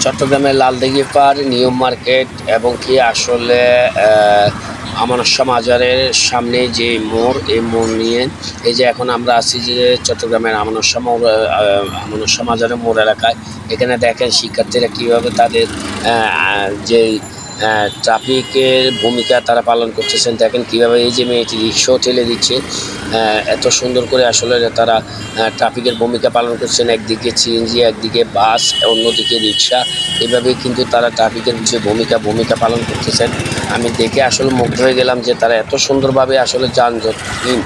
চট্টগ্রামের লালদিঘি পার new market এবং কি আসলে আমার সমাজারের মাজারের সামনে যে মোড় এই মোড় নিয়ে এই যে এখন আমরা আছি যে চট্টগ্রামের আমানস্যা মোড় আহ, মাজারের মোড় এলাকায় এখানে দেখেন শিক্ষার্থীরা কীভাবে তাদের যে ট্রাফিকের ভূমিকা তারা পালন করতেছেন। দেখেন কীভাবে এই যে মেয়েটি রিক্সাও ঠেলে দিচ্ছে। আহ, এত সুন্দর করে আসলে তারা ট্রাফিকের ভূমিকা পালন করছেন। একদিকে সিএনজি একদিকে বাস অন্যদিকে রিক্সা। এভাবেই কিন্তু তারা ট্রাফিকের যে ভূমিকা ভূমিকা পালন করতেছেন। আমি দেখে আসলে মুগ্ধ হয়ে গেলাম যে তারা এত সুন্দরভাবে আসলে যানজটহীন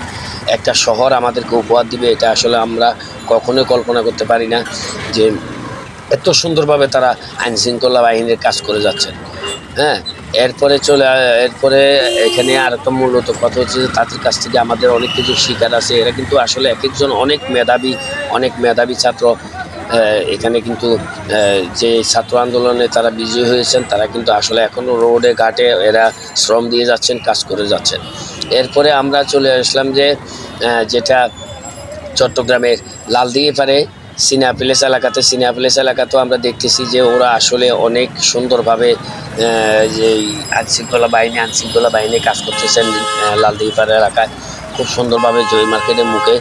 একটা শহর আমাদেরকে উপহার দিবে। এটা আসলে আমরা কখনোই কল্পনা করতে পারি না যে এত সুন্দরভাবে তারা আইনশৃঙ্খলা বাহিনীর কাজ করে যাচ্ছেন। হ্যাঁ এরপরে চলে এরপরে এখানে আর একটা মূলত কথা হচ্ছে যে তাদের কাছ থেকে আমাদের অনেক কিছু শিকার আছে। এরা কিন্তু আসলে এক একজন অনেক মেধাবী অনেক মেধাবী ছাত্র। এখানে কিন্তু যে ছাত্র আন্দোলনে তারা বিজয়ী হয়েছেন, তারা কিন্তু আসলে এখনও রোডে, ঘাটে এরা শ্রম দিয়ে যাচ্ছেন, কাজ করে যাচ্ছেন। এরপরে আমরা চলে আসলাম যে যেটা চট্টগ্রামের লালদিঘি পারে সিনা প্লেস এলাকাতে সিনা প্লেস এলাকাতেও আমরা দেখতেছি যে ওরা আসলে অনেক সুন্দরভাবে যে আইনশৃঙ্খলা বাহিনী আইনশৃঙ্খলা বাহিনী কাজ করতেছেন আহ, লালদিঘি পাড়া এলাকায়। খুব সুন্দরভাবে জয় মার্কেটের মুখে।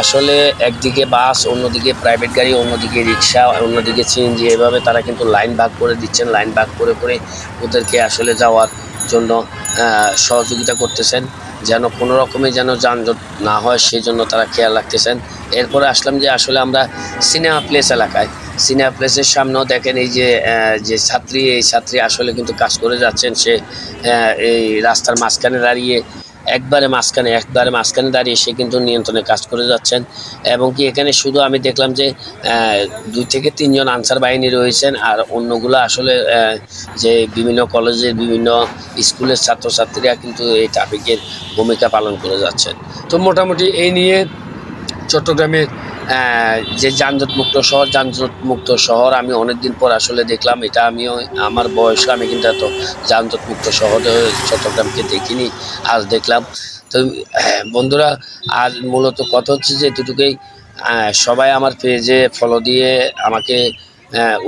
আসলে একদিকে বাস অন্যদিকে প্রাইভেট গাড়ি অন্যদিকে রিক্সা অন্যদিকে সিএনজি এভাবে তারা কিন্তু লাইন ভাগ করে দিচ্ছেন লাইন ভাগ করে করে ওদেরকে আসলে যাওয়ার জন্য সহযোগিতা করতেছেন। যেন কোনো রকমে যেন যানজট না হয় সেই জন্য তারা খেয়াল রাখতেছেন। এরপরে আসলাম যে আসলে আমরা সিনেমা প্লেস এলাকায়। সিনেমা প্লেসের সামনেও দেখেন এই যে যে ছাত্রী, এই ছাত্রী আসলে কিন্তু কাজ করে যাচ্ছেন। সে এই রাস্তার মাঝখানে দাঁড়িয়ে, একবারে মাঝখানে একবারে মাঝখানে দাঁড়িয়ে সে কিন্তু নিয়ন্ত্রণে কাজ করে যাচ্ছেন। এবং কি এখানে শুধু আমি দেখলাম যে দুই থেকে তিনজন আনসার বাহিনী রয়েছেন আর অন্যগুলো আসলে যে বিভিন্ন কলেজের বিভিন্ন স্কুলের ছাত্রছাত্রীরা কিন্তু এই ট্রাফিকের ভূমিকা পালন করে যাচ্ছেন। তো মোটামুটি এই নিয়ে চট্টগ্রামের যে যানজট মুক্ত শহর যানজট মুক্ত শহর আমি অনেক দিন পর আসলে দেখলাম, এটা আমিও, আমার বয়স আমি কিন্তু এত যানজট মুক্ত শহরে চট্টগ্রামকে দেখিনি, আজ দেখলাম। তো বন্ধুরা, আজ মূলত কথা হচ্ছে যে এতটুকুই সবাই আমার পেজে ফলো দিয়ে আমাকে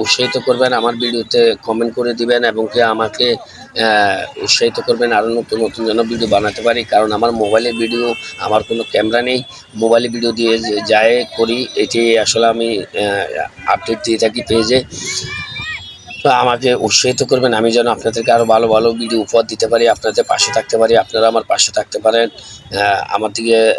উৎসাহিত করবেন, আমার ভিডিওতে কমেন্ট করে দিবেন এবং কি আমাকে উৎসাহিত করবেন আরও নতুন নতুন যেন ভিডিও বানাতে পারি। কারণ আমার মোবাইলের ভিডিও আমার কোনো ক্যামেরা নেই। মোবাইলে ভিডিও দিয়ে যে- যাই করি, এটি আসলে আমি আপডেট দিয়ে থাকি পেজে তো আমাকে উৎসাহিত করবেন, আমি যেন আপনাদেরকে আরও ভালো ভালো ভিডিও উপহার দিতে পারি, আপনাদের পাশে থাকতে পারি, আপনারা আমার পাশে থাকতে পারেন। আমার দিকে